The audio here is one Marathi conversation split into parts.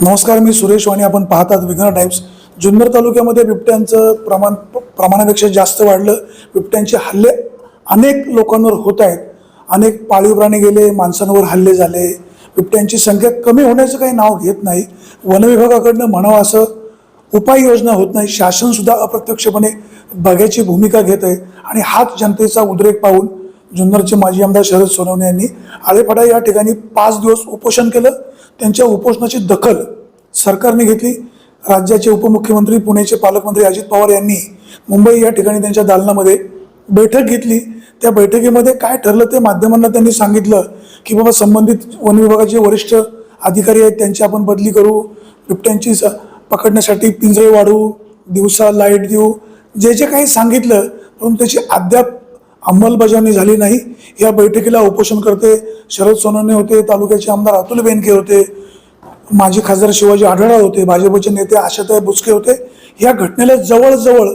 नमस्कार मी सुरेश वाणी. आपण पाहतात विघ्न टाइम्स. जुन्नर तालुक्यामध्ये बिबट्यांचं प्रमाण प्रमाणापेक्षा जास्त वाढलं. बिबट्यांचे हल्ले अनेक लोकांवर होत आहेत. अनेक पाळीव प्राणी गेले माणसांवर हल्ले झाले. बिबट्यांची संख्या कमी होण्याचं काही नाव घेत नाही. वनविभागाकडनं म्हणावं असं उपाययोजना होत नाही. शासनसुद्धा अप्रत्यक्षपणे बघ्याची भूमिका घेत आहे आणि हाच जनतेचा उद्रेक पाहून जुन्नरचे माजी आमदार शरद सोनवणे यांनी आळेफाटा या ठिकाणी पाच दिवस उपोषण केलं. त्यांच्या उपोषणाची दखल सरकारने घेतली. राज्याचे उपमुख्यमंत्री पुण्याचे पालकमंत्री अजित पवार यांनी मुंबई या ठिकाणी त्यांच्या दालनामध्ये बैठक घेतली. त्या बैठकीमध्ये काय ठरलं ते माध्यमांना त्यांनी सांगितलं की बाबा संबंधित वन विभागाचे वरिष्ठ अधिकारी आहेत त्यांची आपण बदली करू. बिबट्यांची स- पकडण्यासाठी पिंजरे वाढवू दिवसा लाइट देऊ. जे जे काही सांगितलं परंतु त्याची अद्याप अंमलबजावणी झाली नाही. या बैठकीला उपोषण करते शरद सोनवणे होते तालुक्याचे आमदार अतुल बेनके होते माजी खासदार शिवाजी आढळराव होते भाजपचे नेते आशाताई बुचके होते. या घटनेला जवळजवळ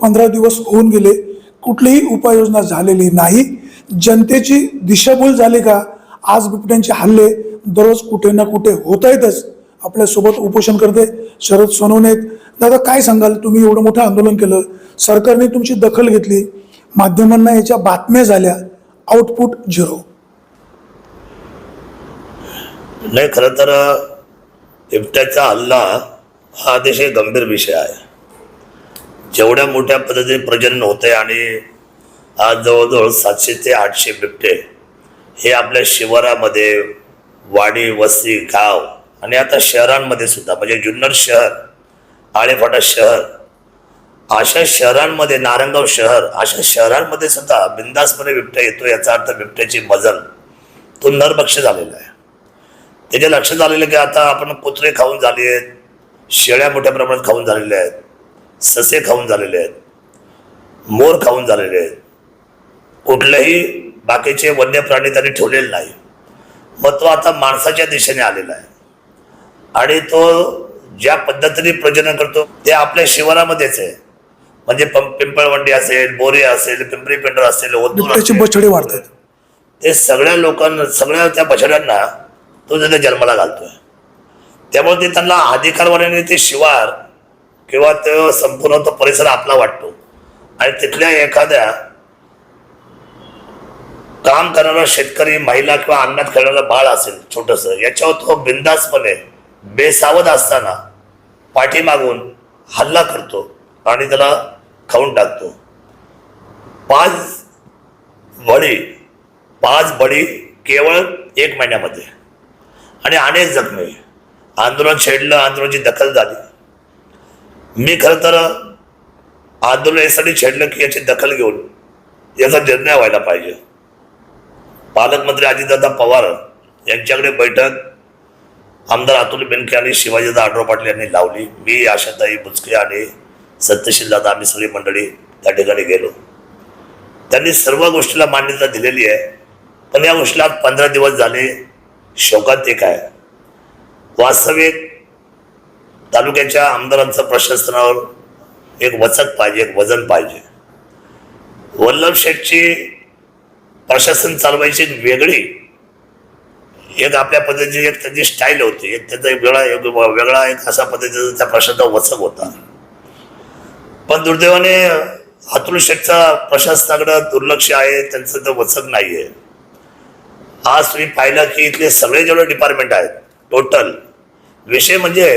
पंधरा दिवस होऊन गेले. कुठलीही उपाययोजना झालेली नाही. जनतेची दिशाभूल झाली का? आज बिबट्यांचे हल्ले दररोज कुठे ना कुठे होत आहेतच आपल्यासोबत उपोषण करते शरद सोनवणे दादा काय सांगाल? तुम्ही एवढं मोठं आंदोलन केलं. सरकारने तुमची दखल घेतली. माध्यमांना याच्या बातम्या झाल्या. आउटपुट झिरो नाही खरं तर बिबट्याचा हल्ला हा अतिशय गंभीर विषय आहे. जेवढ्या मोठ्या पद्धतीने प्रजनन होते आणि आज जवळजवळ सातशे ते आठशे बिबटे हे आपल्या शिवारामध्ये वाडी वस्ती गाव आणि आता शहरांमध्ये सुद्धा म्हणजे जुन्नर शहर आळेफाटा शहर अशा शहरांमध्ये नारंगाव शहर अशा शहरांमध्ये सुद्धा बिंदासपणे बिबट्या येतो याचा अर्थ बिबट्याची मजल तो नरभक्ष झालेला आहे. त्याच्या लक्षात आलेलं की आता आपण कुत्रे खाऊन झाले आहेत शेळ्या मोठ्या प्रमाणात खाऊन झालेल्या आहेत ससे खाऊन झालेले आहेत मोर खाऊन झालेले आहेत. कुठलेही बाकीचे वन्य प्राणी त्यांनी ठेवलेले नाही. मग तो आता माणसाच्या दिशेने आलेला आहे. आणि तो ज्या पद्धतीने प्रजनन करतो ते आपल्या शिवारामध्येच आहे. म्हणजे पिंपळवंडी असेल बोरी असेल पिंपरी पेंढर असेल असेल. बछडे वाढतात. ते सगळ्या लोकांना सगळ्या त्या बछड्यांना तो त्याच्या जन्माला घालतोय. त्यामुळे ते त्यांना अधिकारवाल्याने ते शिवार किंवा तो संपूर्ण तो परिसर आपला वाटतो. आणि तिथल्या एखाद्या काम करणारा शेतकरी महिला किंवा अन्नात खेळणारा बाळ असेल छोटस याच्यावर तो बिंदासपणे बेसावध असताना पाठीमागून हल्ला करतो. आणि त्याला खाऊन टाकतो. पाच बळी पाच बळी केवळ एक महिन्यामध्ये. आणि अनेक जखमी. आंदोलन छेडलं आंदोलनाची दखल झाली. मी खरं तर आंदोलन यासाठी छेडलं की याची दखल घेऊन याचा निर्णय व्हायला पाहिजे. पालकमंत्री अजितदादा पवार यांच्याकडे बैठक आमदार अतुल बेनके आणि शिवाजीदादा आढराव पाटील यांनी लावली. मी आशाताई बुचके आणि सत्यशील आम्ही सगळी मंडळी त्या ठिकाणी गेलो. त्यांनी सर्व गोष्टीला मान्यता दिलेली आहे. पण या गोष्टीला आज पंधरा दिवस झाले शोकांतिक आहे. वास्तविक तालुक्याच्या आमदारांचं प्रशासनावर एक वचक पाहिजे एक वजन पाहिजे. वल्लभ शेठची प्रशासन चालवायची एक वेगळी एक आपल्या पद्धतीची एक त्याची स्टाईल होती. एक त्याचा एक वेगळा एक वेगळा एक असा पद्धतीचा त्या प्रशासनाचा वचक होता. पण दुर्दैवाने अतुल शेठचा प्रशासनाकडं दुर्लक्ष आहे त्यांचं तर वचक नाही आहे आज तुम्ही पाहिलं की इथले सगळे जेवढे डिपार्टमेंट आहेत टोटल विषय म्हणजे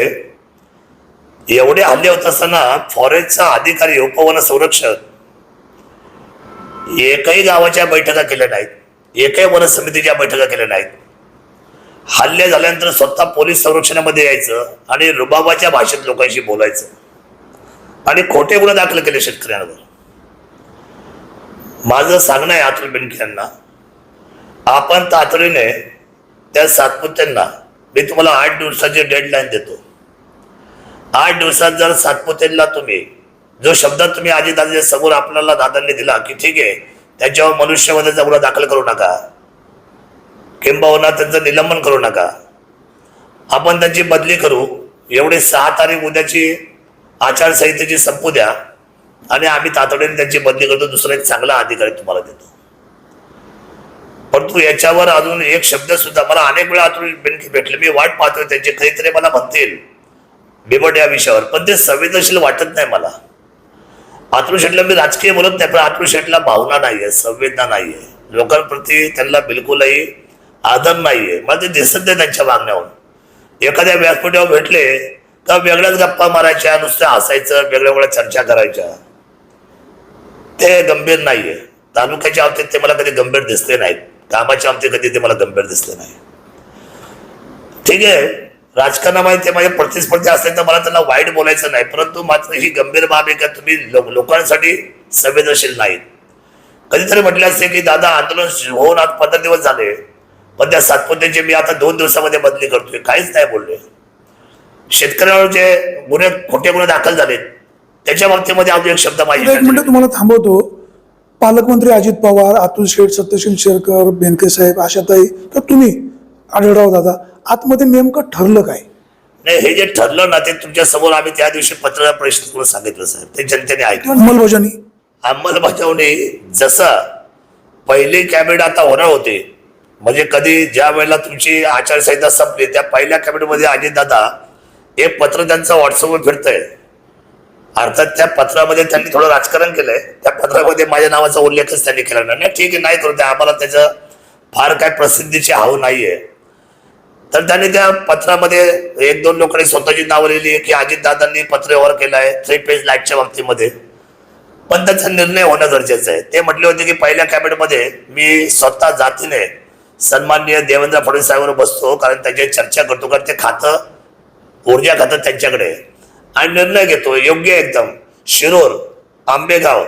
एवढे हल्ले होत असताना फॉरेस्टचा अधिकारी उपवन संरक्षक एकही गावाच्या बैठका केल्या नाहीत एकही वन समितीच्या बैठका केल्या नाहीत. हल्ले झाल्यानंतर स्वतः पोलीस संरक्षणामध्ये यायचं आणि रुबाबाच्या भाषेत लोकांशी बोलायचं. आणि खोटे गुन्हे दाखल केले शेतकऱ्यांवर. माझं सांगणं आहे अतुल बेनके यांना आपण तातडीने त्या सातपुत्यांना मी तुम्हाला आठ दिवसाची डेडलाईन देतो. आठ दिवसात जर सातपुतेला तुम्ही जो शब्द तुम्ही आजी दादाच्या समोर आपल्याला दादांनी दिला की ठीक आहे त्याच्यावर मनुष्यवधाचा गुन्हा दाखल करू नका. किंबहुना त्यांचं निलंबन करू नका. आपण त्यांची बदली करू. एवढी सहा तारीख उद्याची आचारसंहितेची संपू द्या आणि आम्ही तातडीने त्यांची बदली करतो दुसरा एक चांगला अधिकारी तुम्हाला देतो. परंतु याच्यावर अजून एक शब्द सुद्धा मला अनेक वेळा अतुल भेटले मी वाट पाहतोय त्यांचे काहीतरी मला म्हणतील. बिबट या विषयावर. पण ते संवेदनशील वाटत नाही मला. आतृशेठला शेटला मी राजकीय बोलत नाही पण अतुल शेटला भावना नाहीये संवेदना नाहीये. लोकांप्रती त्यांना बिलकुलही आदर नाहीये. मला ते दिसत नाही त्यांच्या वागण्यावर एखाद्या व्यासपीठावर भेटले तर वेगळ्याच गप्पा मारायच्या नुसतं हसायचं वेगळ्या वेगळ्या चर्चा करायच्या. ते गंभीर नाहीये. तालुक्याच्या बाबतीत ते मला कधी गंभीर दिसले नाहीत. कामाच्या बाबतीत कधी ते मला गंभीर दिसले नाही. ठीक आहे. राजकारणामध्ये ते माझे प्रतिस्पर्धी असले तर मला त्यांना वाईट बोलायचं नाही. परंतु मात्र ही गंभीर बाब आहे का तुम्ही लोकांसाठी संवेदनशील नाहीत. कधीतरी म्हटले असते की दादा आंदोलन होऊन आज पंधरा दिवस झाले. पण त्या सातपुतेची मी आता दोन दिवसामध्ये बदली करतोय. काहीच नाही बोलले. शेतकऱ्यावर जे गुन्हे खोटे गुन्हे दाखल झालेत त्याच्या बाबतीमध्ये अजून एक शब्द एक माझी मिनिट तुम्हाला थांबवतो. पालकमंत्री अजित पवार अतुल शेठ सत्यशील शेरकर बेनके साहेब आशाताई तर तुम्ही आढळराव दादा आतमध्ये नेमकं ठरलं काय? नाही हे जे ठरलं ना ते तुमच्यासमोर आम्ही त्या दिवशी पत्रकार परिषद करून सांगितलं साहेब. ते जनतेने ऐकलं. अंमलबजावणी. अंमलबजावणी जसं पहिली कॅबिनेट आता होणार होते म्हणजे कधी ज्या वेळेला तुमची आचारसंहिता संपली त्या पहिल्या कॅबिनेटमध्ये अजितदादा हे पत्र त्यांचं व्हॉट्सअपवर फिरतंय अर्थात त्या पत्रामध्ये त्यांनी थोडं राजकारण केलंय. त्या पत्रामध्ये माझ्या नावाचा उल्लेखच त्यांनी केला नाही. ठीक आहे नाही करू त्या आम्हाला त्याचं फार काय प्रसिद्धीची हाव नाहीये. तर त्यांनी त्या पत्रामध्ये एक दोन लोकांनी स्वतःची नावं लिहिली आहे की अजितदादांनी पत्र व्यवहार केलाय थ्री पेज लाईटच्या बाबतीमध्ये. पण त्याचा निर्णय होणं गरजेचं आहे. ते म्हटले होते की पहिल्या कॅबिनेटमध्ये मी स्वतः जातीने सन्माननीय देवेंद्र फडणवीस साहेबांवर बसतो कारण त्याची चर्चा करतो कारण ते खातं ऊर्जा खातं त्यांच्याकडे. आणि निर्णय घेतो योग्य एकदम. शिरोर आंबेगाव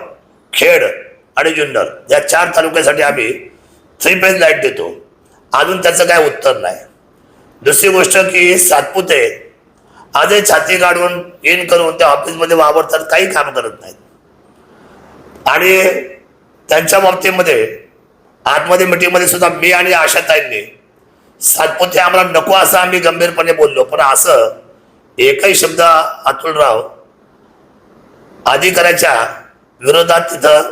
खेड आणि जुन्नर या चार तालुक्यासाठी आम्ही थ्री पेज लाइट देतो. अजून त्याचं काय उत्तर नाही. दुसरी गोष्ट की सातपुते आजही छाती काढून इन करून त्या ऑफिसमध्ये वावरतात काही काम करत नाहीत. आणि त्यांच्या बाबतीमध्ये आतमध्ये मिटिंगमध्ये सुद्धा मी आणि आशाताईंनी सातपुते आम्हाला नको असं आम्ही गंभीरपणे बोललो पण असं एकही शब्द अतुलराव अधिकाऱ्याच्या विरोधात तिथं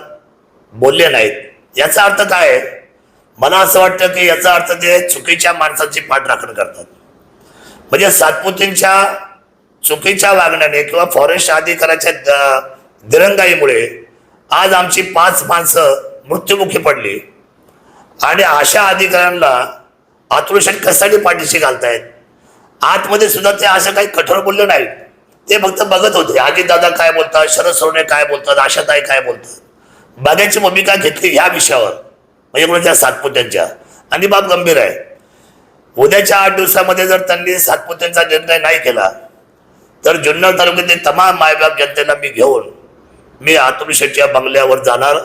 बोलले नाहीत. याचा अर्थ काय? आहे? मला असं वाटतं की याचा अर्थ ते चुकीच्या माणसाची पाठराखण करतात. म्हणजे सातपुतींच्या चुकीच्या वागण्याने किंवा फॉरेस्ट अधिकाऱ्याच्या द- दिरंगाईमुळे आज आमची पाच माणसं मृत्युमुखी पडली. आणि अशा अधिकाऱ्यांना अतुल शेठ कशासाठी पाठीशी घालतायत? आतमध्ये सुद्धा ते असं काही कठोर बोललं नाही. ते फक्त बघत होते अजितदादा काय बोलतात शरद सोने काय बोलतात आशाताई काय बोलतात. बघायची भूमिका घेतली ह्या विषयावर म्हणजे कोणाच्या सातपुत्यांच्या. आणि बाब गंभीर आहे. उद्याच्या आठ दिवसामध्ये जर त्यांनी सातपुत्यांचा निर्णय नाही केला तर जुन्नर तालुक्यातील तमाम मायबाप जनतेला मी घेऊन मी अतुल बंगल्यावर जाणार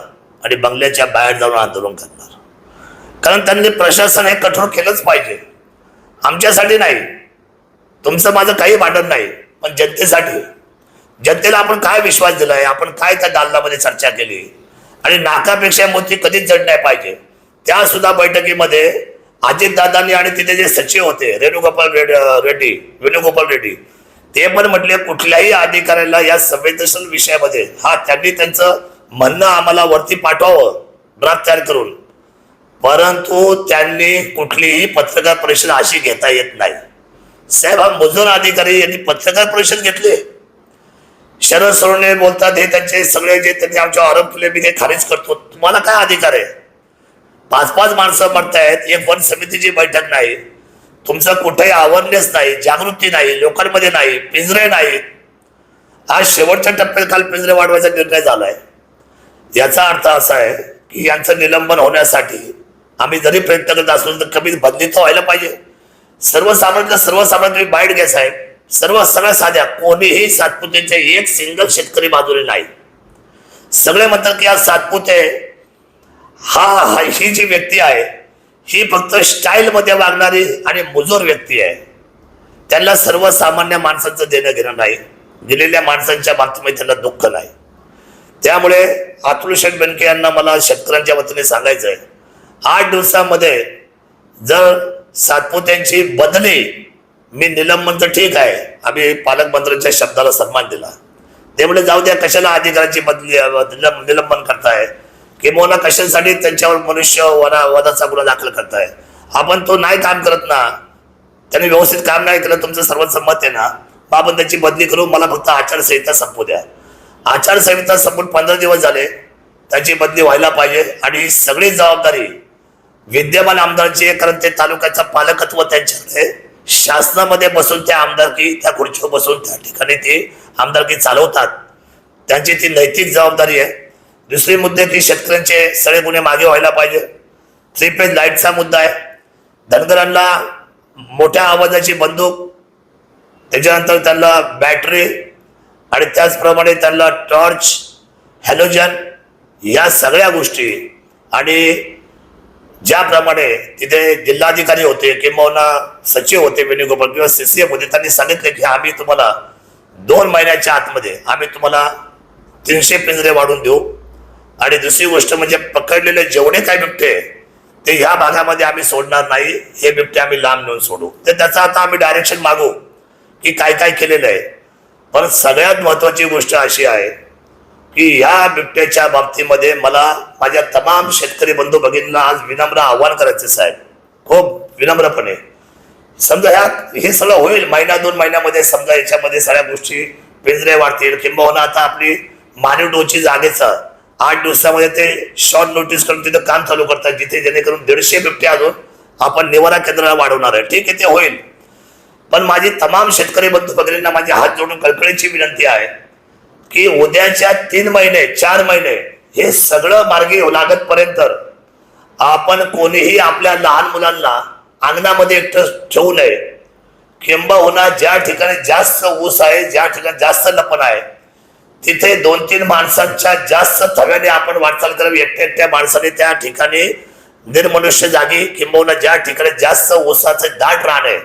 आणि बंगल्याच्या बाहेर जाऊन आंदोलन करणार. कारण त्यांनी प्रशासन हे कठोर केलंच पाहिजे. आमच्यासाठी नाही तुमचं माझं काही वाटत नाही पण जनतेसाठी. जनतेला आपण काय विश्वास दिलाय? आपण काय त्या दालनामध्ये चर्चा केली? आणि नाकापेक्षा मोठी कधीच जड नाही पाहिजे. त्या सुद्धा बैठकीमध्ये अजितदादांनी आणि तिथे जे सचिव होते रेणुगोपाल रेड- रेड्डी वेणुगोपाल रेड्डी ते पण म्हटले कुठल्याही अधिकाऱ्याला या संवेदनशील विषयामध्ये हा त्यांनी त्यांचं म्हणणं आम्हाला वरती पाठवावं ड्राफ्ट तयार करून. परंतु त्यांनी कुठलीही पत्रकार परिषद अशी घेता येत नाही. साहेब हा मुजोर अधिकारी यांनी पत्रकार परिषद घेतली. शरद सोडणे बोलतात हे त्यांचे सगळे जे त्यांनी आमच्या आरोप केले मी ते खारिज करतो. तुम्हाला काय अधिकार आहे? पाच पाच माणसं म्हणतायत एक वन समितीची बैठक नाही. तुमचं कुठेही अवेअरनेस नाही जागृती नाही लोकांमध्ये नाही पिंजरे नाहीत आज शेवटच्या टप्प्यात काल पिंजरे वाढवायचा निर्णय झालाय. याचा अर्थ असा आहे की यांचं निलंबन होण्यासाठी आम्ही जरी प्रयत्न करत असलो तर कमी बदली तर व्हायला पाहिजे. सर्वसामान्य सर्वसामान्य बाईट घ्या साहेब. सर्व सगळ्या साध्या. कोणीही सातपुतेचे एक सिंगल शेतकरी बाजूने नाही. सगळे म्हणतात की आज सातपुते हा हा- ही जी व्यक्ती आहे ही फक्त स्टाईलमध्ये वागणारी आणि मुजोर व्यक्ती आहे. त्यांना सर्वसामान्य माणसांचं देणं घेणं नाही. दिलेल्या माणसांच्या बाबतीमध्ये त्यांना दुःख नाही. त्यामुळे अतुलशेठ बेनके यांना मला शेतकऱ्यांच्या वतीने सांगायचं आहे आठ दिवसामध्ये जर सातपुत्यांची बदली. मी निलंबन तर ठीक आहे. आम्ही पालकमंत्र्यांच्या शब्दाला सन्मान दिला. ते म्हणजे जाऊ द्या कशाला अधिकाराची बदली अं, निलंबन करताय? किंवा कशासाठी त्यांच्यावर मनुष्य वना वधाचा गुन्हा दाखल करताय? आपण तो नाही काम करत ना. त्यांनी व्यवस्थित काम नाही केलं तुमचं सर्वांचं संमत आहे ना. मग आपण त्याची बदली करू मला फक्त आचारसंहिता संपू द्या. आचारसंहिता संपून पंधरा दिवस झाले. त्याची बदली व्हायला पाहिजे आणि सगळी जबाबदारी विद्यमान आमदारांची आहे कारण ते तालुक्याचं पालकत्व त्यांच्याकडे शासनामध्ये बसून त्या आमदारकी त्या खुर्चीवर बसून त्या ठिकाणी ते आमदारकी चालवतात. त्यांची ती नैतिक जबाबदारी आहे. दुसरी मुद्दे की शेतकऱ्यांचे सगळे गुन्हे मागे व्हायला पाहिजे. थ्री पेज लाईटचा मुद्दा आहे. धनगरांना मोठ्या आवाजाची बंदूक त्याच्यानंतर त्यांना बॅटरी आणि त्याचप्रमाणे त्यांना टॉर्च हॅलोजन या सगळ्या गोष्टी आणि ज्याप्रमाणे तिथे जिल्हाधिकारी होते किंवा सचिव होते वेणुगोपाल किंवा सी सी एम होते त्यांनी सांगितले की आम्ही तुम्हाला दोन महिन्याच्या आतमध्ये आम्ही तुम्हाला तीनशे पिंजरे वाढून देऊ. आणि दुसरी गोष्ट म्हणजे पकडलेले जेवढे काय बिबटे ते ह्या भागामध्ये आम्ही सोडणार नाही हे बिबटे आम्ही लांब नेऊन सोडू. तर त्याचा आता आम्ही डायरेक्शन मागू की काय काय केलेलं आहे. पण सगळ्यात महत्वाची गोष्ट अशी आहे की ह्या बिबट्याच्या बाबतीमध्ये मला माझ्या तमाम शेतकरी बंधू भगिनींना आज विनम्र आव्हान करायचे साहेब. खूप विनम्रपणे. समजा ह्या हे सगळं होईल. महिना दोन महिन्यामध्ये समजा याच्यामध्ये सगळ्या गोष्टी पिंजरे वाढतील. किंबहुना आता आपली मानव डोची जागेचा आठ दिवसामध्ये ते शॉर्ट नोटीस करून तिथं काम चालू करतात जिथे जेणेकरून दीडशे बिबट्या अजून आपण निवारा केंद्राला वाढवणार आहे. ठीक आहे ते होईल. पण माझी तमाम शेतकरी बंधू भगिनींना माझी हात जोडून कळकळीची विनंती आहे. की उद्याच्या तीन महिने चार महिने हे सगळं मार्गी लागत पर्यंत आपण कोणीही आपल्या लहान मुलांना अंगणामध्ये एकटं ठेवू नये. किंबहुना ज्या ठिकाणी जास्त ऊस आहे ज्या ठिकाणी जास्त लपण आहे तिथे दोन तीन माणसांच्या जास्त थव्याने आपण वाटचाल करावी. एकट्या एकट्या माणसाने त्या ठिकाणी निर्मनुष्य जागी किंबहुना ज्या ठिकाणी जास्त ऊसाचं दाट राहणे आहे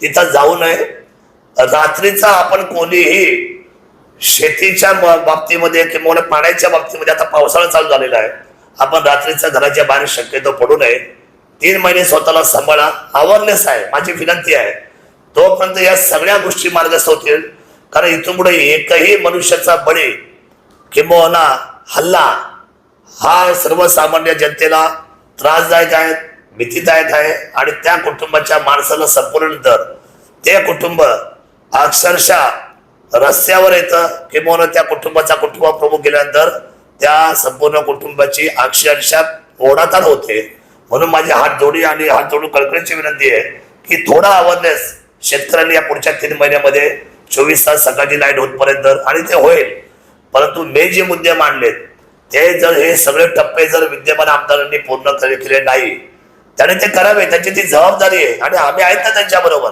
तिथं जाऊ नये. रात्रीचा आपण कोणीही शेतीच्या बाबतीमध्ये किंवा पाण्याच्या बाबतीमध्ये आता पावसाळा चालू झालेला आहे. आपण रात्रीच्या घराच्या बाहेर शक्यतो पडू नये. तीन महिने स्वतःला सांभाळा. अवेअरनेस आहे. माझी विनंती आहे. तोपर्यंत या सगळ्या गोष्टी मार्गस्थ होतील कारण इथून पुढे एकही मनुष्याचा बळी किंबहुना हल्ला हा सर्वसामान्य जनतेला त्रासदायक आहे भीतीदायक आहे आणि त्या कुटुंबाच्या माणसाला संपूर्ण ते कुटुंब अक्षरशः रस्त्यावर येतं. किंवा त्या कुटुंबाचा कुटुंब प्रमुख गेल्यानंतर त्या संपूर्ण कुटुंबाची अक्षरशः ओढाताण होते. म्हणून माझी हात जोडी आणि हात जोडून कळकळीची विनंती आहे की थोडा अवेअरनेस शेतकऱ्यांनी या पुढच्या तीन महिन्यामध्ये चोवीस तास सकाळची लाइट होतपर्यंत आणि ते होईल. परंतु मी जे मुद्दे मांडलेत ते जर हे सगळे टप्पे जर विद्यमान आमदारांनी पूर्ण केले केले नाही त्याने ते करावे त्यांची ती जबाबदारी आहे आणि आम्ही आहेत ना त्यांच्याबरोबर.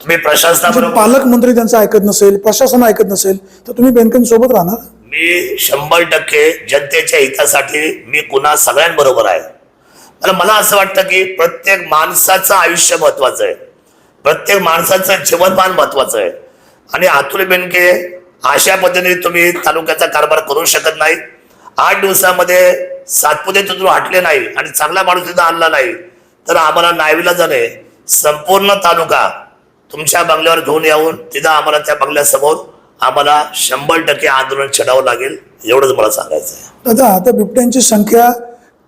तुम्ही प्रशासनाबरोबर पालकमंत्री त्यांचं ऐकत नसेल प्रशासन ऐकत नसेल तर तुम्ही बँकेसोबत राहणार? मी शंभर टक्के जनतेच्या हितासाठी मी पुन्हा सगळ्यांबरोबर आहे. आणि मला असं वाटतं की प्रत्येक माणसाचं आयुष्य महत्वाचं आहे. प्रत्येक माणसाचं जीवनमान महत्वाचं आहे. आणि अतुल बेनके अशा पद्धतीने तुम्ही तालुक्याचा कारभार करू शकत नाही. आठ दिवसामध्ये सातपुते तिथून हटले नाही आणि चांगला माणूस तिथं आणला नाही. तर आम्हाला नायवीला जाणे. संपूर्ण तालुका तुमच्या बंगल्यावर घेऊन येऊन तिथं आम्हाला त्या बंगल्यासमोर आम्हाला शंभर टक्के आंदोलन छेडावं लागेल एवढंच मला सांगायचं आहे. दादा आता बिबट्यांची संख्या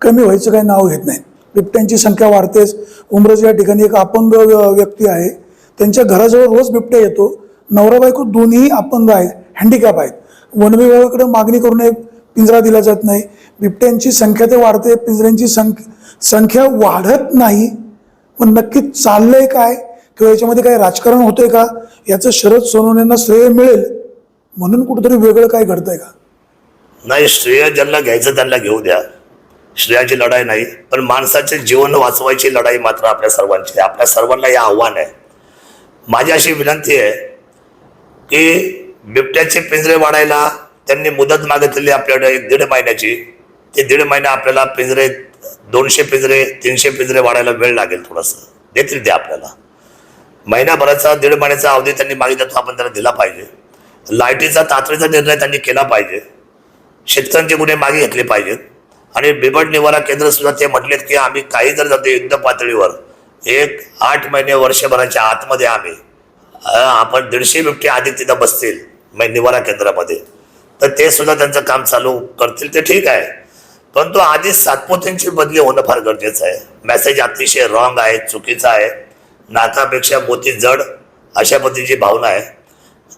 कमी व्हायचं काही नाव घेत नाही. बिबट्यांची संख्या वाढतेच. उमरज या ठिकाणी एक अपंग व्य- व्यक्ती आहे. त्यांच्या घराजवळ रोज बिबट्या येतो. नवरा बायको दोन्ही अपंग आहेत हँडिकॅप आहेत. वन विभागाकडे मागणी करून एक पिंजरा दिला जात नाही. बिबट्यांची संख्या ते वाढते पिंजऱ्यांची संख्या संख्या वाढत नाही. पण नक्की चाललंय काय? किंवा याच्यामध्ये काही राजकारण होतंय का? याचं शरद सोनवण्यांना श्रेय मिळेल? म्हणून कुठंतरी वेगळं काय घडतंय का? नाही श्रेय ज्यांना घ्यायचं त्यांना घेऊ द्या. श्रेयाची लढाई नाही पण माणसाचे जीवन वाचवायची लढाई मात्र आपल्या सर्वांची आहे. आपल्या सर्वांना हे आव्हान आहे. माझी अशी विनंती आहे की बिबट्याचे पिंजरे वाढायला त्यांनी मुदत मागितलेली आपल्याकडे एक दीड महिन्याची. ते दीड महिना आपल्याला पिंजरे दोनशे पिंजरे तीनशे पिंजरे वाढायला वेळ लागेल थोडंसं. देतील ते आपल्याला. महिनाभराचा दीड महिन्याचा अवधी त्यांनी मागितला तो आपण त्यांना दिला पाहिजे. लाईटीचा तातडीचा निर्णय त्यांनी केला पाहिजे. शेतकऱ्यांचे गुन्हे मागे घेतले पाहिजेत. आणि बिबट निवारा केंद्र सुद्धा ते म्हटलेत की आम्ही काही जर जातो युद्ध पातळीवर एक आठ महिने वर्षभराच्या आतमध्ये आम्ही आपण दीडशे बिबटे अधिक तिथं बसतील निवारा केंद्रामध्ये. तर ते सुद्धा त्यांचं काम चालू करतील ते ठीक आहे. परंतु आधी सातपुतेंची बदली होणं फार गरजेचं आहे. मेसेज अतिशय रॉंग आहे चुकीचा आहे. नाकापेक्षा मोती जड अशा पद्धतीची भावना आहे.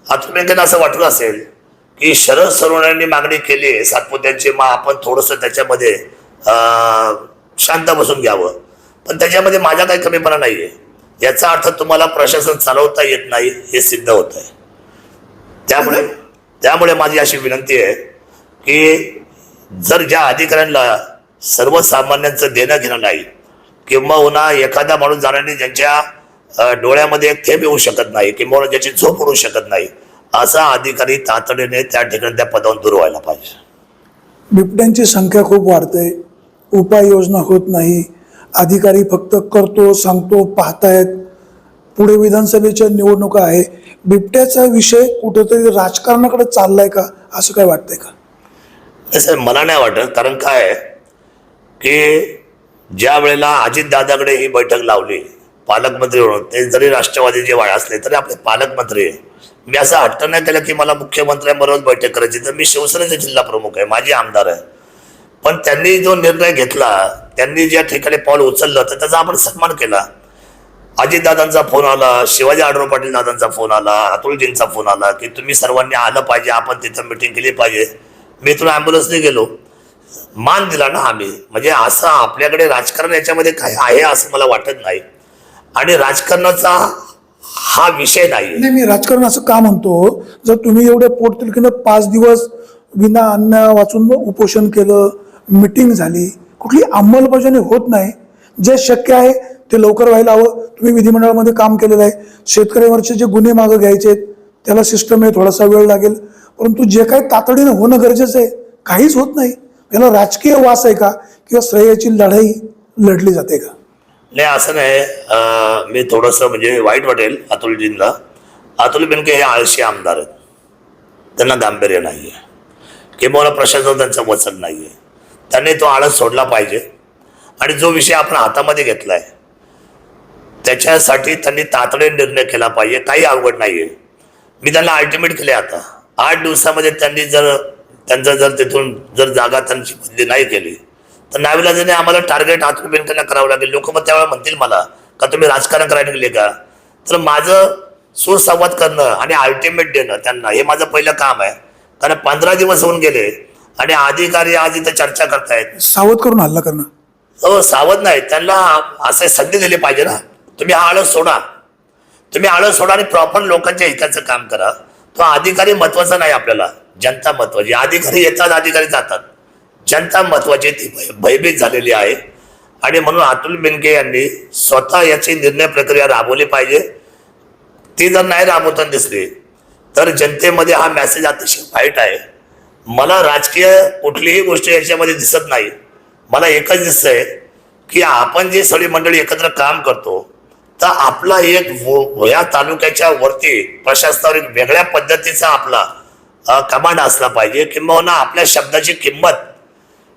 आता असं वाटलं असेल की शरद सरोवरांनी मागणी केली आहे सातपुत्यांची मग आपण थोडंसं त्याच्यामध्ये शांत बसून घ्यावं. पण त्याच्यामध्ये माझा काही कमीपणा नाही आहे याचा अर्थ तुम्हाला प्रशासन चालवता येत नाही हे सिद्ध होत आहे. त्यामुळे त्यामुळे माझी अशी विनंती आहे की जर ज्या अधिकाऱ्यांना सर्वसामान्यांचं देणं घेणं नाही किंवा उन्हा एखादा माणूस जाण्याने ज्यांच्या डोळ्यामध्ये एक थेंब येऊ शकत नाही किंवा ज्याची झोप उडू शकत नाही असा अधिकारी तातडीने त्या ठिकाणी त्या पदावरून दूर व्हायला पाहिजे. बिबट्यांची संख्या खूप वाढते उपाययोजना होत नाही अधिकारी फक्त करतो सांगतो पाहतायत. पुढे विधानसभेच्या निवडणुका आहे बिबट्याचा विषय कुठेतरी राजकारणाकडे चाललाय का असं काय वाटतंय का? तसं मला नाही वाटत कारण काय की ज्या वेळेला अजितदादाकडे ही बैठक लावली पालकमंत्री म्हणून. ते जरी राष्ट्रवादीचे वाळ असले तरी आपले पालकमंत्री आहे. मी असं हट्ट नाही केलं की मला मुख्यमंत्र्यांबरोबर बैठक करायची. तर मी शिवसेनेचे जिल्हा प्रमुख आहे माझे आमदार आहे. पण त्यांनी जो निर्णय घेतला त्यांनी ज्या ठिकाणी पाऊल उचललं तर त्याचा आपण सन्मान केला. अजितदादांचा फोन आला शिवाजी आढराव पाटील दादांचा फोन आला अतुलजींचा फोन आला की तुम्ही सर्वांनी आलं पाहिजे आपण तिथं मिटिंग केली पाहिजे. मी तुला ॲम्ब्युलन्सने गेलो. मान दिला ना आम्ही. म्हणजे असं आपल्याकडे राजकारण याच्यामध्ये काय आहे असं मला वाटत नाही. आणि राजकारणाचा हा विषय नाही नाही मी राजकारण असं का म्हणतो? जर तुम्ही एवढे पोटतिलकीनं पाच दिवस विना अन्न वाचून उपोषण केलं मिटिंग झाली कुठली अंमलबजावणी होत नाही. जे शक्य आहे ते लवकर व्हायला हवं. तुम्ही विधिमंडळामध्ये काम केलेलं आहे. शेतकऱ्यांवरचे जे गुन्हे मागं घ्यायचे आहेत त्याला सिस्टम आहे थोडासा वेळ लागेल. परंतु जे काही तातडीनं होणं गरजेचं आहे काहीच होत नाही. याला राजकीय वास आहे का? किंवा श्रेयाची लढाई लढली जाते का? नाही असं नाही. मी थोडंसं म्हणजे वाईट वाटेल अतुलजींना. अतुल बेनके हे आळशी आमदार आहेत. त्यांना गांभीर्य नाही आहे किंवा प्रशासन त्यांचं वचन नाही आहे त्यांनी तो आळस सोडला पाहिजे. आणि जो विषय आपण हातामध्ये घेतला आहे त्याच्यासाठी त्यांनी तातडीने निर्णय केला पाहिजे. काही अवघड नाही आहे मी त्यांना अल्टिमेट केले आता. आठ दिवसामध्ये त्यांनी जर त्यांचं जर तिथून जर जागा त्यांची बदली नाही केली तर नाविलाजाने आम्हाला टार्गेट हातून बेनकांना करावं लागेल. लोक मग त्यावेळेला म्हणतील मला का तुम्ही राजकारण करायला गेले का? तर माझं सुसंवाद करणं आणि अल्टिमेट देणं त्यांना हे माझं पहिलं काम आहे. कारण पंधरा दिवस होऊन गेले आणि अधिकारी आज इथं चर्चा करतायत. सावध करून हल्ला करणं. हो सावध नाही. त्यांना असे संधी दिली पाहिजे ना. तुम्ही हा आळस सोडा. तुम्ही आळस सोडा आणि प्रॉपर लोकांच्या हिताचं काम करा. तो अधिकारी महत्त्वाचा नाही आपल्याला. जनता महत्वाची. अधिकारी येतात अधिकारी जातात. जनता महत्वाची ती भयभीत झालेली आहे. आणि म्हणून अतुल बेनके यांनी स्वतः याची निर्णय प्रक्रिया राबवली पाहिजे. ती जर नाही राबवताना दिसली तर जनतेमध्ये हा मेसेज अतिशय वाईट आहे. मला राजकीय कुठलीही गोष्ट याच्यामध्ये दिसत नाही. मला एकच दिसतंय की आपण जे सगळी मंडळी एकत्र काम करतो तर आपला एक व- या तालुक्याच्या वरती प्रशासनावर एक वेगळ्या पद्धतीचा आपला कमांड असला पाहिजे. किंबहुना आपल्या शब्दाची किंमत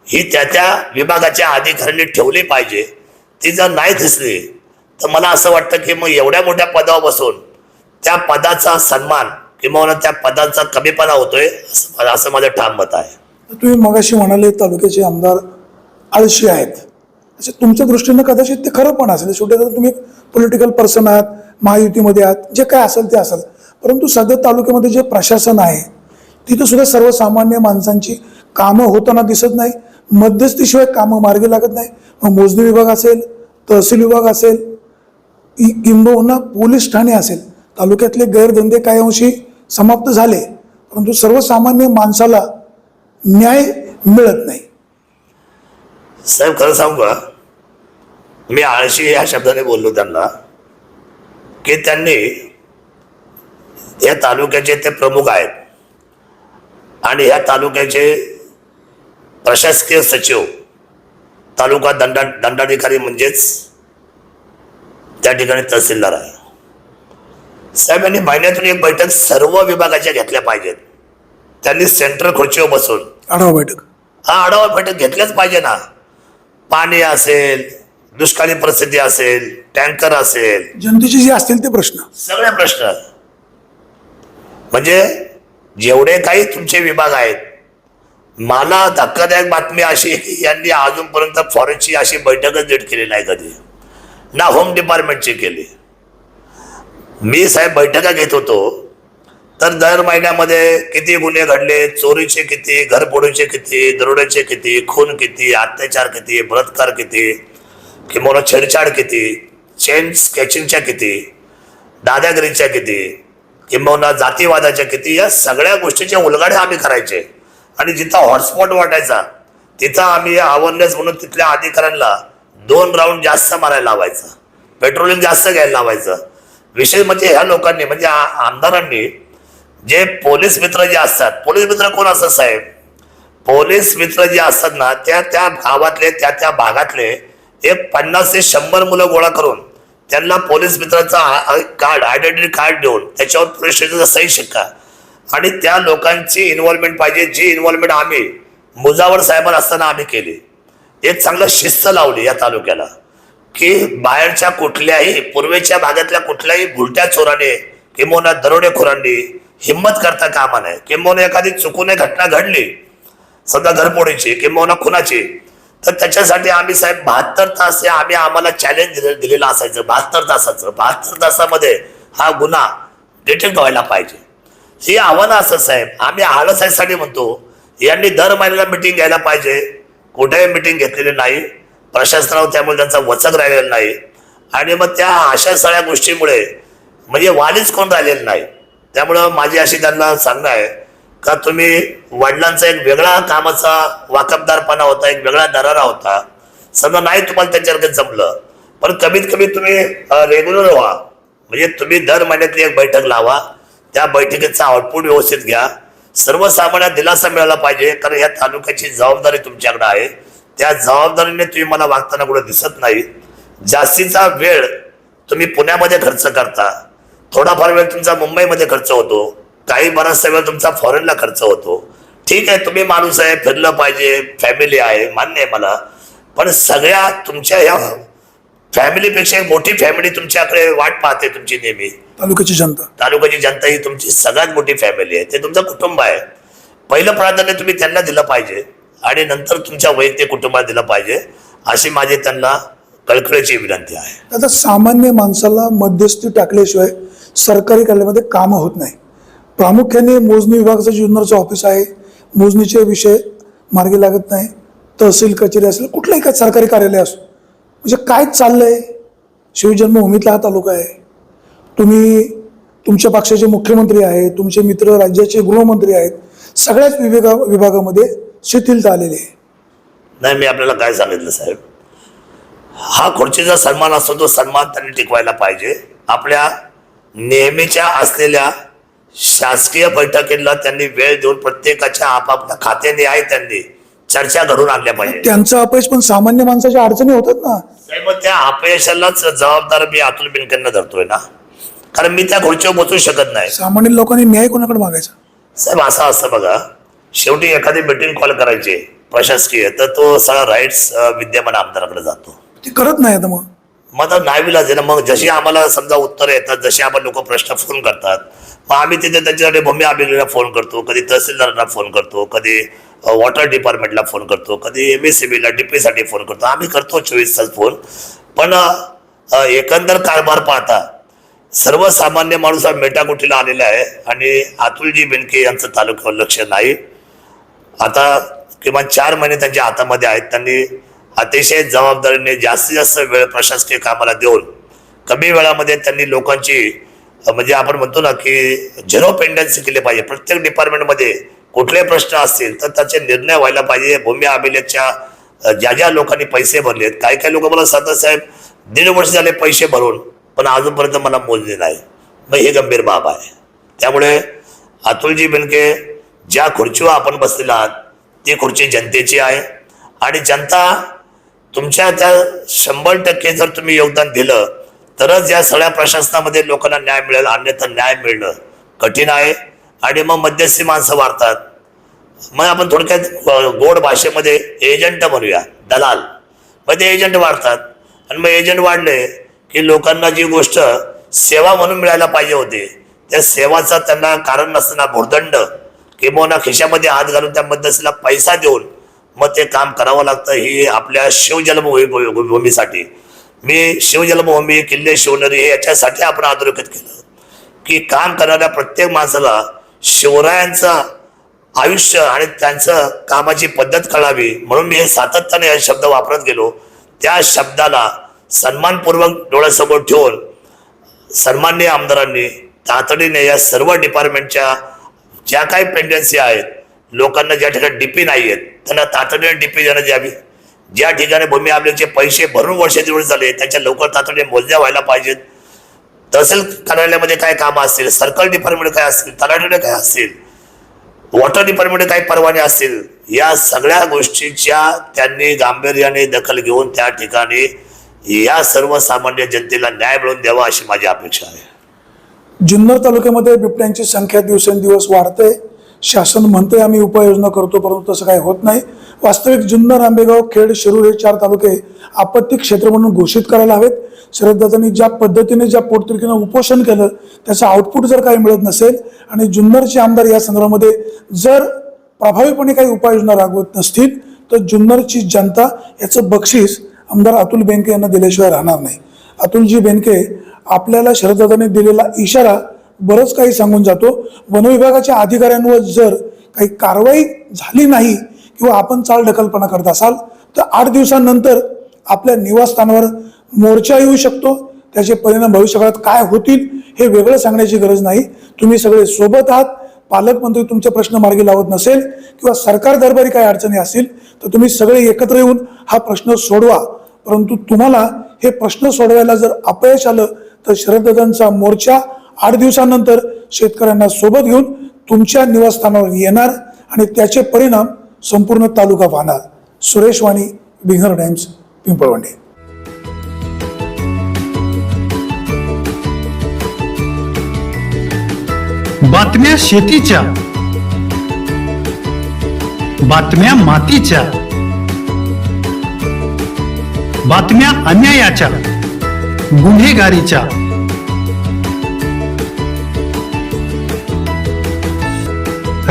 ही त्या त्या विभागाच्या अधिकाऱ्यांनी ठेवली पाहिजे. ती जर नाही दिसली तर मला असं वाटतं की मग एवढ्या मोठ्या पदावर बसून त्या पदाचा सन्मान किंवा त्या पदाचा कमीपणा होतोय असं असं माझं ठाम मत आहे. तुम्ही मगाशी म्हणाले तालुक्याचे आमदार आळशी आहेत. असे तुमच्या दृष्टीनं कदाचित ते खरं पण असेल. शेवटी जर तुम्ही पॉलिटिकल पर्सन आहात महायुतीमध्ये आहात जे काय असेल ते असेल. परंतु सध्या तालुक्यामध्ये जे प्रशासन आहे तिथं सुद्धा सर्वसामान्य माणसांची कामं होताना दिसत नाही. मध्यस्थीशिवाय कामं मार्गी लागत नाही. मग मोजणी विभाग असेल तहसील विभाग असेल किंबहुना पोलीस ठाणे असेल. तालुक्यातले गैरधंदे काही अंशी समाप्त झाले परंतु सर्वसामान्य माणसाला न्याय मिळत नाही. साहेब खरं सांगू का? मी आळशी या शब्दाने बोललो त्यांना की त्यांनी या तालुक्याचे ते प्रमुख आहेत. आणि ह्या तालुक्याचे प्रशासकीय सचिव तालुका दंडा दंडाधिकारी म्हणजेच त्या ठिकाणी तहसीलदार आहे. साहेब यांनी महिन्यातून एक बैठक सर्व विभागाच्या घेतल्या पाहिजेत. त्यांनी सेंट्रल खुर्चीवर बसून. आढावा बैठक. हा आढावा बैठक घेतल्याच पाहिजे ना. पाणी असेल दुष्काळी परिस्थिती असेल टँकर असेल. जनतेचे जे असतील ते प्रश्न. सगळे प्रश्न. म्हणजे जेवढे काही तुमचे विभाग आहेत मला धक्कादायक बातमी अशी की यांनी अजूनपर्यंत फॉरेनची अशी बैठकच नीट केली नाही कधी. ना होम डिपार्टमेंटची केली. मी साहेब बैठका घेत होतो. तर दर महिन्यामध्ये किती गुन्हे घडले चोरीचे किती घरफोडीचे किती दरोड्याचे किती खून किती अत्याचार किती बलात्कार किती किंवा छेडछाड किती चेन स्केचिंगच्या किती दादागिरीच्या किती किंबहुना जातीवादाच्या किती या सगळ्या गोष्टीचे उलगाडे आम्ही करायचे. आणि जिथं हॉटस्पॉट वाटायचा तिथं आम्ही अवेअरनेस म्हणून तिथल्या अधिकाऱ्यांना दोन राऊंड जास्त मारायला लावायचं. पेट्रोलिंग जास्त घ्यायला लावायचं. विशेष म्हणजे ह्या लोकांनी म्हणजे आमदारांनी जे पोलीस मित्र जे असतात पोलीस मित्र कोण असतात साहेब? पोलीस मित्र जे असतात ना त्या त्या गावातले त्या त्या भागातले एक पन्नास ते शंभर मुलं गोळा करून त्यांना पोलीस मित्राचा कार्ड आयडेंटिटी कार्ड देऊन त्याच्यावर पोलीस स्टेशनचा सही शिक्का. आणि त्या लोकांची इन्व्हॉल्वमेंट पाहिजे जी इन्व्हॉल्वमेंट आम्ही मुजावर साहेबांवर असताना आम्ही केली. एक चांगलं शिस्त लावली या तालुक्याला की बाहेरच्या कुठल्याही पूर्वेच्या भागातल्या कुठल्याही भुलट्या चोराने किंबहुना दरोडेखोरांनी हिंमत करता कामा नये. किंबहुना एखादी चुकून घटना घडली सध्या घरपोडीची किंबहुना खुनाची तर त्याच्यासाठी आम्ही साहेब बहात्तर तास हे आम्ही आम्हाला चॅलेंज दिले दिलेलं असायचं. बहात्तर तासाचं. बहात्तर तासामध्ये हा गुन्हा डिटेक्ट व्हायला पाहिजे. ही आव्हानं असं साहेब. आम्ही आळसाहेबसाठी म्हणतो यांनी दर महिन्याला मिटिंग घ्यायला पाहिजे. कुठेही मिटिंग घेतलेली नाही. प्रशासनावर त्यामुळे त्यांचा वचक राहिलेला नाही. आणि मग त्या अशा सगळ्या गोष्टीमुळे म्हणजे वालीच कोण राहिलेलं नाही. त्यामुळं माझी अशी त्यांना सांगणं आहे का तुम्ही वडिलांचा एक वेगळा कामाचा वाकबदारपणा होता एक वेगळा दरारा होता. समजा नाही तुम्हाला त्यांच्याकडे जमलं पण कमीत कमी तुम्ही रेग्युलर व्हा. म्हणजे तुम्ही दर महिन्यातली एक बैठक लावा. त्या बैठकीचा आउटपुट व्यवस्थित घ्या. सर्वसामान्य दिलासा मिळाला पाहिजे कारण या तालुक्याची जबाबदारी तुमच्याकडे आहे. त्या जबाबदारीने तुम्ही मला वागताना कुठे दिसत नाही. जास्तीचा वेळ तुम्ही पुण्यामध्ये खर्च करता. थोडाफार वेळ तुमचा मुंबईमध्ये खर्च होतो. काही बराचसा वेळ तुमचा फॉरेनला खर्च होतो. ठीक आहे तुम्ही माणूस आहे फिरलं पाहिजे फॅमिली आहे मान्य आहे मला. पण सगळ्या तुमच्या या फॅमिलीपेक्षा एक मोठी फॅमिली तुमच्याकडे वाट पाहते तुमची नेहमी. तालुक्याची जनता. तालुक्याची जनता ही तुमची सगळ्यात मोठी फॅमिली आहे. ते तुमचं कुटुंब आहे. पहिलं प्राधान्य तुम्ही त्यांना दिलं पाहिजे आणि नंतर तुमच्या वैयक्तिक कुटुंबाला दिलं पाहिजे अशी माझी त्यांना कळकळीची विनंती आहे. आता सामान्य माणसाला मध्यस्थी टाकल्याशिवाय सरकारी कार्यालयामध्ये कामं होत नाही. प्रामुख्याने मोजणी विभागाचं जुन्नरचं ऑफिस आहे मोजणीचे विषय मार्गी लागत नाही. तहसील कचेरी असेल कुठलंही काय सरकारी कार्यालय असो म्हणजे काय चाललंय? शिवजन्मभूमीतला हा तालुका आहे. तुम्ही तुमच्या पक्षाचे मुख्यमंत्री आहेत तुमचे मित्र राज्याचे गृहमंत्री आहेत सगळ्याच विभागा विभागामध्ये शिथिलता आलेली आहे. नाही मी आपल्याला काय सांगितलं साहेब? हा खुर्चीचा सन्मान असतो तो सन्मान त्यांनी टिकवायला पाहिजे. आपल्या नेहमीच्या असलेल्या शासकीय बैठकीला त्यांनी वेळ देऊन प्रत्येकाच्या आपापल्या खात्याने आहे त्यांनी. चर्चा घडून आणल्या पाहिजे. त्यांचं अपयश पण सामान्य माणसाच्या अडचणी होतात ना. मग त्या अपयशालाच जबाबदार मी अतुल बिनकेंना धरतोय ना. कारण मी त्या खुर्चीवर बसू शकत नाही. सामान्य लोकांनी न्याय कोणाकडे मागायचा? साहेब असं असतं बघा. शेवटी एखादी मीटिंग कॉल करायची प्रशासकीय तर तो सगळा राईट्स विद्यमान आमदाराकडे जातो. ते करत नाही आता मग. मग नाही विलाज आहे ना मग जशी आम्हाला समजा उत्तर येतात जसे आपण लोक प्रश्न फोन करतात मग आम्ही तिथे त्यांच्याकडे भूमी अभिनेला फोन करतो कधी तहसीलदारांना फोन करतो कधी वॉटर डिपार्टमेंटला फोन करतो कधी एम एस सी बीला साठी फोन करतो. आम्ही करतो चोवीस तास फोन पण एकंदर कारभार पाहता सर्वसामान्य माणूस हा मेटाकुटीला आलेला आहे आणि अतुलजी बेनके यांचं तालुक्यावर लक्ष नाही. आता किमान चार महिने त्यांच्या हातामध्ये आहेत. त्यांनी अतिशय जबाबदारीने जास्तीत जास्त वेळ प्रशासकीय कामाला देऊन कमी वेळामध्ये त्यांनी लोकांची म्हणजे आपण म्हणतो ना की झिरो पेंडन्सी केली पाहिजे. प्रत्येक डिपार्टमेंटमध्ये कुठले प्रश्न असतील तर त्याचे निर्णय व्हायला पाहिजे. भूमी अभिलेखच्या ज्या ज्या लोकांनी पैसे भरलेत काही काही लोक मला सांगतात साहेब दीड वर्ष झाले पैसे भरून पण अजूनपर्यंत मला मोजले नाही. मग ही गंभीर बाब आहे. त्यामुळे अतुलजी बेनके ज्या खुर्चीवर आपण बसलेला आहात ती खुर्ची जनतेची आहे. आणि जनता तुमच्या त्या शंभर टक्के जर तुम्ही योगदान दिलं तरच या सगळ्या प्रशासनामध्ये लोकांना न्याय मिळेल. अन्यथा न्याय मिळणं कठीण आहे. आणि मग मध्यस्थी माणसं वाढतात मग आपण थोडक्यात गोड भाषेमध्ये एजंट म्हणूया दलाल. मग ते एजंट वाढतात आणि मग एजंट वाढले की लोकांना जी गोष्ट सेवा म्हणून मिळायला पाहिजे होती त्या सेवाचा त्यांना कारण नसताना भुर्दंड किंवा खिशामध्ये हात घालून त्या मध्यस्थीला पैसा देऊन मग ते काम करावं लागतं ही आपल्या शिवजन्मभूमी भूमीसाठी. मी शिवजन्मभूमी किल्ले शिवनेरी हे याच्यासाठी आपण अधोरेखित केलं. की काम करणाऱ्या प्रत्येक माणसाला शिवरायांचं आयुष्य आणि त्यांचं कामाची पद्धत कळावी. म्हणून मी हे सातत्याने हे शब्द वापरत गेलो. त्या शब्दाला सन्मानपूर्वक डोळ्यासमोर ठेवून सन्मान्य आमदारांनी तातडीने या सर्व डिपार्टमेंटच्या ज्या काही पेंडन्सी आहेत लोकांना ज्या ठिकाणी डीपी नाही आहेत त्यांना तातडीने डीपी देण्यात यावी ज्या ठिकाणी भूमी आपल्याचे पैसे भरून वर्ष दिवस झाले त्याच्या लवकर तातडीने मोजण्या व्हायला पाहिजेत. तहसील कार्यालयामध्ये काय कामं असतील? सर्कल डिपार्टमेंट काय असतील? तलाठीने काय असतील? वॉटर डिपार्टमेंट काय परवाने असतील? या सगळ्या गोष्टींच्या त्यांनी गांभीर्याने दखल घेऊन त्या ठिकाणी या सर्वसामान्य जनतेला न्याय मिळवून द्यावा अशी माझी अपेक्षा आहे. जुन्नर तालुक्यामध्ये बिबट्यांची संख्या दिवसेंदिवस वाढते. शासन म्हणते आम्ही उपाययोजना करतो परंतु तसं काही होत नाही. वास्तविक जुन्नर आंबेगाव खेड शिरूर हे चार तालुके आपत्ती क्षेत्र म्हणून घोषित करायला हवेत. शरददादांनी ज्या पद्धतीने ज्या पोटतिडकीनं उपोषण केलं त्याचं आउटपुट जर काही मिळत नसेल आणि जुन्नरचे आमदार या संदर्भामध्ये जर प्रभावीपणे काही उपाययोजना राबवत नसतील तर जुन्नरची जनता याचं बक्षीस आमदार अतुल बेनके यांना दिल्याशिवाय राहणार नाही. अतुलजी बेनके आपल्याला शरददादांनी दिलेला इशारा बरंच काही सांगून जातो. वनविभागाच्या अधिकाऱ्यांवर जर काही कारवाई झाली नाही किंवा आपण चाल ढकलपणा करत असाल तर आठ दिवसांनंतर आपल्या निवासस्थानावर मोर्चा येऊ शकतो. त्याचे परिणाम भविष्यकाळात काय होतील हे वेगळं सांगण्याची गरज नाही. तुम्ही सगळे सोबत आहात. पालकमंत्री तुमचे प्रश्न मार्गी लावत नसेल किंवा सरकार दरबारी काही अडचणी असतील तर तुम्ही सगळे एकत्र येऊन हा प्रश्न सोडवा. परंतु तुम्हाला हे प्रश्न सोडवायला जर अपयश आलं तर शरददादांचा मोर्चा आठ दिवसानंतर शेतकऱ्यांना सोबत घेऊन तुमच्या निवासस्थानावर येणार आणि त्याचे परिणाम संपूर्ण तालुका पाहणार. सुरेश वाणी बिघर टाइम्स पिंपळवंडे. बातम्या शेतीच्या. बातम्या मातीच्या. बातम्या अन्यायाच्या. गुन्हेगारीच्या.